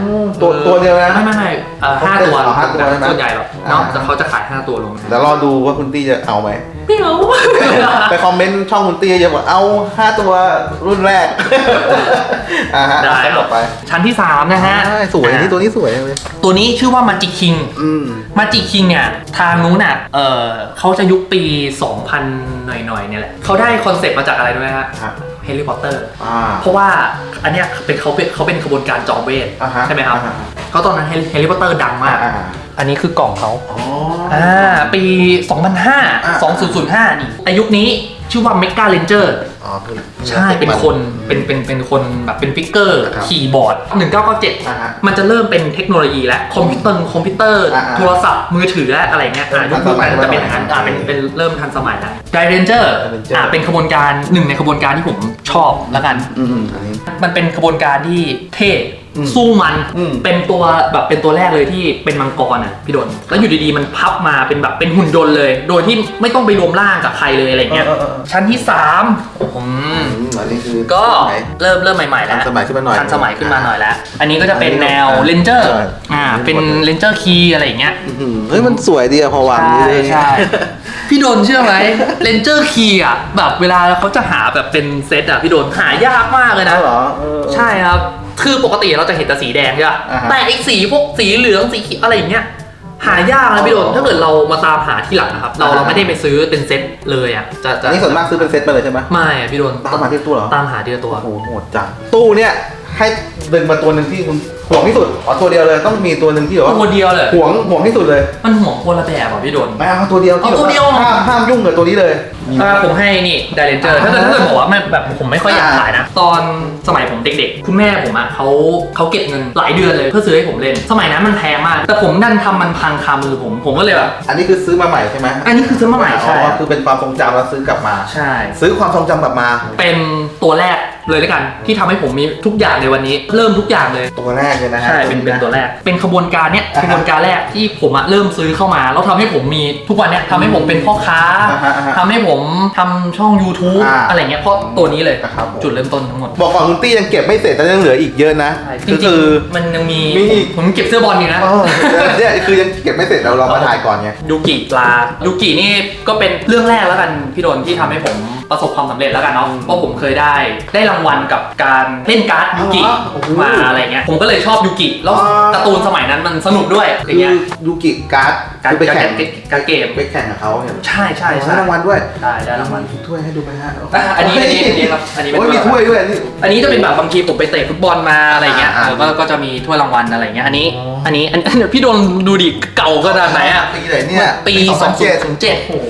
B: ตัวตัวเดียวนะ
A: ไม่ไม่ไม่เอ่อห้าตัว
B: เอาห้าตัวใช่ไหม
A: ส่วนใหญ่หรอกเนาะ
B: อ่า
A: แต่เขาจะขายห้าตัวลง
B: เดี๋ยวรอดูว่าคุณตี้จะเอาไหม
A: ไม่เอา
B: ไปคอมเมนต์ช่องคุณตี้เยอะบอกเอา5ตัวรุ่นแรก อ่าฮะ
A: ได้
B: ขั้นต่อไป
A: ชั้นที่สามนะฮะ
B: ใช่สวยนี่ตัวนี้สวยเลย
A: ตัวนี้ชื่อว่ามาจิคิง
B: อืม
A: มาจิคิงเนี่ย ทางนู้นน่ะเออเขาจะยุคปี2000 หน่อยๆเนี่ยแหละเขาได้คอนเซปต์มาจากอะไรด้วยฮะ
B: ฮะ
A: เฮลิคอปเตอร์
B: อ่า
A: เพราะว่าอันเนี้ยเป็นเขาเป็นเขาเป็นขบวนการจอมเวท
B: อ่าฮะ
A: ใช่ไหมครับ
B: อ่าฮะ
A: เขาตอนนั้นเฮลิคอปเตอร์ดังมาก
B: อ่า
A: อันนี้คือกล่องเขา
B: อ๋อ
A: อ่าปี 2005 2005 นี่แต่ยุคนี้ ชื่อว่า Mega Ranger
B: อ๋อคือ
A: ใช่เป็นคนเป็นเป็นเป็นคนแบบเป็นฟิกเกอร์
B: ครับ
A: คีย์บอร์ด
B: อ่าฮะ
A: 1997มันจะเริ่มเป็นเทคโนโลยีและคอมพิวเตอร์คอมพิวเตอร์
B: อ่าฮะ
A: โทรศัพท์มือถือและอะไรเงี้ยอ่า
B: ทั
A: ยุ
B: น
A: ค
B: ส
A: ยุค
B: มัย
A: นั้นจะเป็นอย่างนั้นอ่าเป็นเป็นเริ่มทันสมัยแล้วไดเรนเจอร์
B: Ranger
A: อ่าเป็นขบวนการหนึ่งในขบวนการที่ผมชอบแล้วกัน
B: อืมอืมอันนี้
A: มันเป็นขบวนการที่เท่
B: อืม
A: สู้มัน
B: อืม
A: เป็นตัวแบบเป็นตัวแรกเลยที่เป็นมังกรอะพี่ดนแล้วอยู่ดีๆมันพับมาเป็นแบบเป็นหุ่นยนต์เลย โดยที่ไม่ต้องไปรวมร่างกับใครเลยอะไรเงี้ย
B: เออเออเออ
A: ชั้นที่สามผม
B: อืมอันนี้คือ
A: ก็
B: ไหน
A: เริ่มเริ่มใหม่ๆแล้ว
B: ทันสมัยขึ้นมาหน่อย
A: ทันสมัยขึ้นมาหน่อยแล้ว อันนี้ก็จะเป็นแนว
B: อันนี้
A: เลนเจอร์
B: ใช่
A: อ่าเป็นเลนเจอร์คีย์อะไรอย่างเงี้ย
B: อื้อหือเฮ้ยมันสวยดีอะพอวางนี้เลย
A: ใช่พี่โดนเชื่อไหมเลนเจอร์คีย์อะแบบเวลาเขาจะหาแบบเป็นเซตอะพี่โดนหายากมากเลยนะ
B: เหรอเออ
A: ใช่ครับ คือปกติเราจะเห็นแต่สีแดงใช่ป่ะ
B: อ่าฮะ
A: แต่ไอ้สีพวกสีเหลืองสีเขียวอะไรอย่างเงี้ยหายากนะพี่โดน
B: อ๋อ
A: ถ้าเกิดเรามาตามหาที่หลังนะครับ เรา
B: อ่าฮะ
A: เราไม่ได้ไปซื้อเป็นเซตเลยอะจะจะ
B: อันนี้ส่วนมากซื้อเป็นเซตไปเลยใช่ไหม
A: ไม่อะพี่โดน
B: ตามมาที่ตู้เหรอ
A: ตามหาทีละตัว
B: โอ้โหโหดจังตู้เนี่ยให้ดึงมาตัวหนึ่งที่คุณ ห่วงที่สุดอ๋อตัวเดียวเลยต้องมีตัวหนึ่งที่แบบว่า
A: ตัวเดียวเลย
B: ห่วงห่วงที่สุดเลย
A: มันห่วงคนละแบบอะพี่โดน
B: ไม่เอาตัวเดียวที่
A: เอาตัวเดียว
B: ห้ามห้ามยุ่งกับตัวนี้เลย
A: อ่าผมให้นี่ไดเรนเจอร์ถ้าเกิดถ้าเกิดบอกว่าไม่แบบผมไม่ค่อยอยากขายนะ ตอนสมัยผมเด็กๆ คุณแม่ผมอะเขาเขาเก็บเงินหลายเดือนเลยเพื่อซื้อให้ผมเล่น สมัยนั้นมันแพงมาก แต่ผมดันทำมันพังคามือผมผมก็เลยแบบ
B: อันนี้คือซื้อมาใหม่ใช่ไหม
A: อันนี้คือซื้อมาใหม่ใช่
B: อ๋อคือเป็นความทรงจำแล้วซื้อกลับมา
A: ใช่
B: ซื้อความทรงจำกลับมา
A: เป็นตัวแรกเลยแล้วกัน ที่ทำให้ผมมีทุกอย่างในวันนี้ เริ่มทุกอย่างเลย
B: ตัวแรกเลยนะฮะ
A: ใช่เป็นเป็นตัวแรก เป็นขบวนการเนี้ย
B: อ่าฮะ
A: ขบวนการแรกที่ผมอะเริ่มซื้อเข้ามาแล้วทำให้ผมมีทุกวันเนี้ยทำให้ผมเป็นพ่อค้า
B: อ่าฮะอ่าฮะ
A: ทำให้ผมทำช่อง YouTube
B: อ่า
A: อะไรเงี้ยเพราะตัวนี้เลย
B: ครับผม
A: จุดเริ่มต้นทั้งหมด
B: บอกก่อนคุณตี้ยังเก็บไม่เสร็จแต่ยังเหลืออีกเยอะนะ
A: ใช่จ
B: ก็
A: ริง
B: คือ
A: ๆมันยังมี
B: มีอีก
A: ผมเก็บเสื้อบอลอยู่นะ
B: อ๋อเนี่ยคือยังเก็บไม่เสร็จเราเรามาถ่ายก่อนไง
A: ยูกิปลายูกินี่ก็เป็นเรื่องแรกแล้วกันพี่โดนที่ทำให้ผมประสบความสำเร็จแล้วกันเนาะเพราะผมเคยได้ได้รางวัลกับการเล่นการ์ดยูกิ
B: อ๋อโอ้โห
A: มาอะไรเงี้ยผมก็เลยชอบยูกิแล้ว
B: อ๋อ
A: การ์ตูนสมัยนั้นมันสนุกด้วยอย่าง
B: คือ
A: เงี้ย
B: ยูกิการ์ด
A: การ
B: คือไป
A: การ
B: แข่ง
A: การเกม
B: ไปแข่งกับเขาเนี่ย
A: ใช่ใช่ใช่
B: ได้รางวัลด้วย
A: ใช่ได้รางวัล
B: ถ้วยให้ดูไหมฮะ
A: อะอันนี้อันนี้อันนี้ครับอันนี้เป็น
B: โอ้ยมีถ้วยด้วยนี่
A: อันนี้จะเป็นแบบบางทีผมไปเตะฟุตบอลมาอะไรเงี้ย
B: อ่า
A: แล้วก็ก็จะมีถ้วยรางวัลอะไรเงี้ยอันนี้
B: อ๋ออั
A: อันนี้อันอันพี่โดนดูดิเก่าขนาดไหนอะ
B: ปีไหนเนี่ย
A: ปี
B: สองพันเจ็ด
A: 2007
B: โอ้โห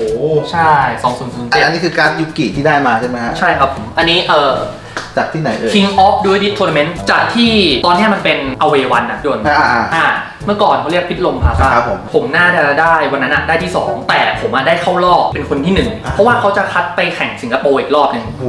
A: ใช่2007
B: อันนี้คือการดยูกิที่ได้มาใช่ไหมฮะ
A: ใช่ครับผม อันนี้เอ่อ
B: จากที่ไหนเอ่ย
A: King of d u e l i t Tournament จัดที่ตอนเนี้ยมันเป็น away one นะโดน
B: อ่าอ่า
A: อ่า เมื่อก่อนเขาเรียกพิษลมพาซา
B: ครับผม
A: ผมน่าจะได้วันนั้นอะได้ที่ 2 แต่ผมอะได้เข้ารอบเป็นคนที่ 1
B: อ่า
A: เพราะว่าเขาจะคัดไปแข่งสิงคโปร์อีกรอบหนึ่ง
B: โอ้โห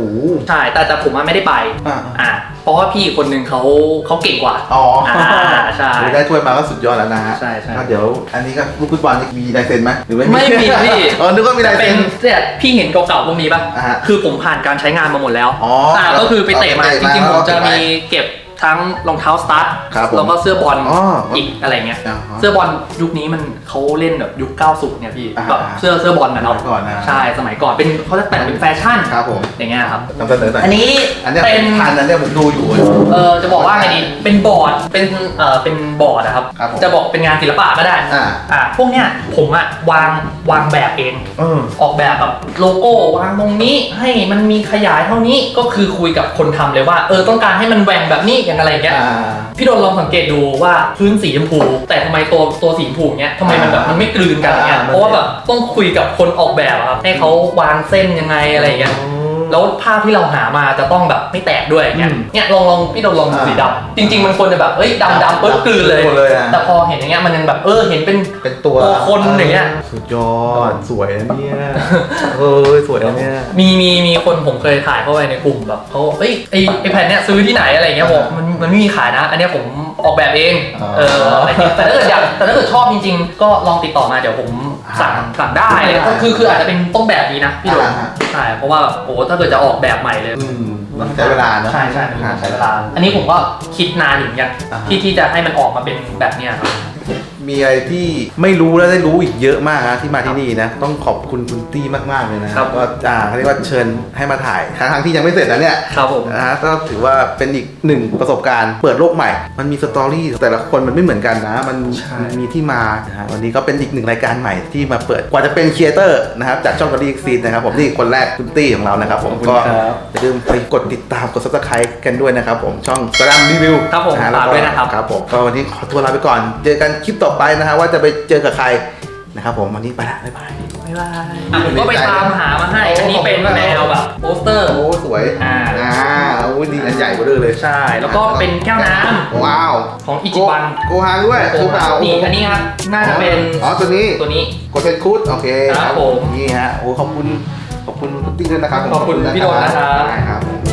A: ใช่ แต่แต่ผมอะไม่ได้ไป
B: อ่า
A: อ่า เพราะว่าพี่คนหนึ่งเขาเขาเก่งกว่า
B: อ๋อ
A: อ่าใช่
B: โอ้ยได้ถ้วยมาก็สุดยอดแล้วนะฮะ
A: ใช่ใช่
B: ก็เดี๋ยวอันนี้ก็ลูกฟุตบอลนี่มีลายเซ็นไหมหรือไม่
A: ไม่มีพี่
B: อ๋อนึกว่ามีลาย
A: เป็
B: เซ็
A: น
B: น
A: แต่พี่เห็นเก่าๆพวกนี้ปะ
B: อ่าฮะ
A: คือผมผ่านการใช้งานมาหมดแล้ว
B: อ๋ออ่า
A: ก็คือไปเตะมา
B: เอาไป
A: จ
B: เตะมา
A: ริงๆผมจะ
B: แล้วก็เก็บไว้
A: มีเก็บ ทั้งรองเท้าสตาร์ท
B: ครับผม
A: แล้วก็เสื้อบอล
B: อ๋ออี
A: อีกอะไรเงี้ย
B: อ่าฮะ
A: เสื้อบอลยุคนี้มันเขาเล่นแบบยุค90เนี่ยพี่
B: อ่า
A: แบบเสื้อเสื้อบอลนะเนาะ
B: สมัยก่อนนะ
A: ใช่สมัยก่อนเป็นเขาจะแต่งเป็นแฟชั่น
B: ครับผม
A: อย่างเงี้ยครับ
B: นำเสนอหน่อย
A: อันนี้
B: อันเนี้ย
A: เป็น
B: ทันอันเนี้ยผมดูอยู่
A: เออจะบอกว่าไงดีเป็นบอร์ดเป็นเออเป็นบอร์ดนะครับ
B: ครับผม
A: จะบอกเป็นงานศิลปะก็ได้
B: อ่า
A: อ่าพวกเนี้ยผมอะวางวางแบบเอง
B: เออ
A: ออกแบบแบบโลโก้วางตรงนี้ให้มันมีขยายเท่านี้ก็คือคุยกับคนทำเลยว่า เออต้องการให้มันแหว่งแบบนี้อย่างอะไรเงี้ย
B: อ่า
A: พี่โดนลองสังเกตดูว่าพื้นสีชมพู แต่ทำไมตัวตัวสีชมพูเนี้ยทำไมมันแบบมันไม่กลืนกันเงี้ย
B: อ่า
A: เพราะว่าแบบต้องคุยกับคนออกแบบอะครับให้เขาวางเส้นยังไงอะไรเงี้ย แล้วภาพที่เราหามาจะต้องแบบไม่แตกด้วยเงี้ย
B: อืม
A: เนี่ยลองลองพี่โดนลองดู
B: อ่า
A: สีดำจริง ๆ มันควรจะแบบเอ้ยดำดำเปิดกลืนเลย
B: หมดเลยอะ
A: แต่พอเห็นอย่างเงี้ยมันยังแบบเออเห็นเป็น
B: เป็นตัว
A: ตัวคนอย่างเงี้ย
B: สุดยอดสวยนะเนี่ยเออสวยนะเนี่ย
A: มีมีมีคนผมเคยถ่ายเข้าไปในกลุ่มแบบเขาเอ้ยไอไอแผ่นเนี้ยซื้อที่ไหนอะไรเงี้ยบอกมันมันไม่มีขายนะ อันเนี้ยผมออกแบบเอง
B: อ๋อ
A: เอออะไรเงี้ยแต่ถ้าเกิดอยากแต่ถ้าเกิดชอบจริงๆ ก็ลองติดต่อมาเดี๋ยวผมสั่ง
B: อ่า
A: สั่งได้เลยก็คือคืออาจจะเป็นต้นแบบนี้นะพี่โดน
B: อ่า
A: ใช่เพราะว่าโอ้ถ้าเกิดจะออกแบบใหม่เลย
B: อืมมันใช้เวลาเนอะ
A: ใช่ใช่มันต้องใช้เวลา อันนี้ผมก็คิดนานอยู่เหมือนกัน
B: อ่าฮะ
A: ที่ที่จะให้มันออกมาเป็นแบบเนี้ยครับ
B: มีอะไรที่ไม่รู้และได้รู้อีกเยอะมากนะที่มาที่นี่นะ ต้องขอบคุณคุณตี้มากๆเลยนะครับก็อ่าเขาเรียกว่าเชิญให้มาถ่ายทั้งๆที่ยังไม่เสร็จนะเนี่ย
A: ครับผม
B: นะฮะก็ถือว่าเป็นอีกหนึ่งประสบการณ์เปิดโลกใหม่ มันมีสตอรี่แต่ละคนมันไม่เหมือนกันนะ มัน
A: ใช่
B: มันมีที่มานะฮะวันนี้ก็เป็นอีกหนึ่งรายการใหม่ที่มาเปิดกว่าจะเป็นครีเอเตอร์นะครับจากช่องกอดีซีนนะครับผมนี่คนแรกคุณตี้ของเรานะครับผมก็อย่าลืมไปกดติดตามกด subscribe กันด้วยนะครับผมช่องกระดำรีวิว
A: ครับผม
B: นะฮะ
A: ฝากด้วยนะครับ
B: ครับผมก็วันนี้ขอตัวลาไปก่อน เจอกันคลิปต่อไปนะฮะว่าจะไปเจอกับใครนะครับผมวันนี้ไปละบ๊ายบาย
A: บ๊ายบายอะผมก็ไปตามหามาให้ อันนี้เป็นแนวแบบโปสเตอร์
B: โอ้สวย
A: อ่า
B: อ่าโอ้ดีอันใหญ่กว่าเดิมเลย
A: ใช่ แล้วก็เป็นแก้วน้ำ
B: ว้าว
A: ของอิจิบัน
B: โกฮางด้วยคือเปล่า
A: นี่อันนี้ครับน่าจะเป็น
B: อ๋อตัวนี้
A: ตัวนี้
B: โกเซนคูดโอเค
A: ครับผม
B: นี่ฮะโอ้ขอบคุณขอบคุณคุณติ๊กด้วยนะครับ
A: ขอบคุณพี่โดนนะครับ
B: ได้ครับผม